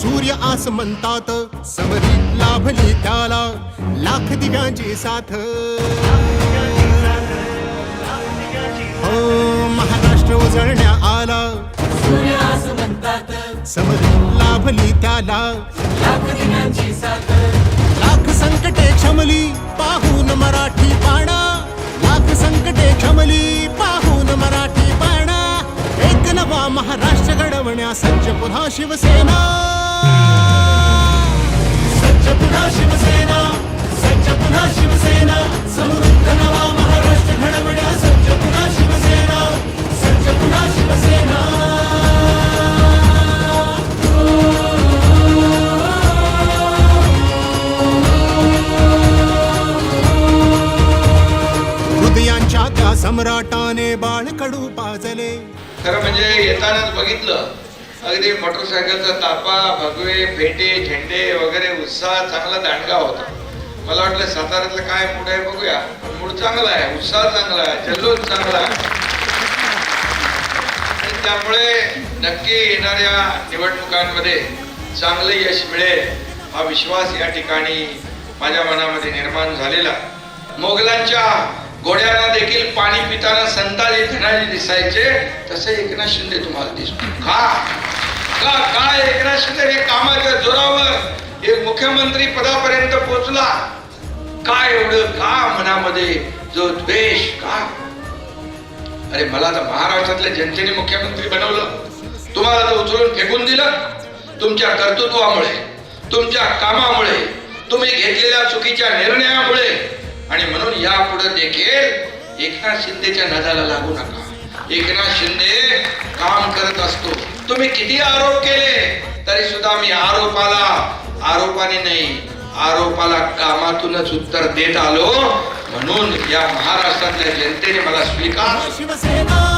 सूर्य आस म्हणतात समरी लाभली त्याला लाख दिव्यांची साथ. हो महाराष्ट्र उजळण्या आला. सूर्य आस म्हणतात समरी लाभली त्याला लाख दिनांची साथ. लाख संकटे क्षमली पाहून मराठी पाडा लाख संकटे क्षमली पाहून मराठी पाडा एक नवा महाराष्ट्र घडवण्या सज्ज पुन्हा शिवसेना. सज्ज पुन्हा शिवसेना सज्ज पुन्हा शिवसेना समृद्ध नवा महाराष्ट्र घडवण्या सज्ज पुन्हा शिवसेना सज्ज पुन्हा शिवसेना. हृदयांच्या त्या सम्राटाने बाळकडू पाजले खरं म्हणजे येतानाच बघितलं अगदी मोटरसायकलचा तापा भगवे फेटे झेंडे वगैरे उत्साह चांगला दांडगा होता. मला वाटलं साताऱ्यातलं काय मूड आहे बघूया. मूड चांगला आहे उत्साह चांगला आहे जल्लोष चांगला आहे. त्यामुळे नक्की येणाऱ्या निवडणुकांमध्ये चांगलं यश मिळेल हा विश्वास या ठिकाणी माझ्या मनामध्ये निर्माण झालेला. मोगलांच्या घोड्याला देखील पाणी पिताना संताजी धनाजी दिसायचे तसे एकनाथ शिंदे तुम्हाला दिसतो. का झाला काय एकनाथ शिंदे हे कामाच्या जोरावर एक मुख्यमंत्री पदापर्यंत पोहोचला. काय एवढं का मनामध्ये जो द्वेष का? अरे मला तर महाराष्ट्रातल्या जनतेने मुख्यमंत्री बनवलं. तुम्हाला तर उचलून फेकून दिलं. तुमच्या कर्तृत्वामुळे तुमच्या कामामुळे तुम्ही घेतलेल्या चुकीच्या निर्णयामुळे. आणि म्हणून यापुढे देखील एकनाथ शिंदेच्या नजाला लागू नका. एकनाथ शिंदे काम करत असतो. तुम्ही किती आरोप केले तरी सुद्धा मी आरोपाला आरोपाने नाही आरोपाला कामातूनच उत्तर देत आलो. म्हणून या महाराष्ट्रातल्या जनतेने मला स्वीकार शिवसेना!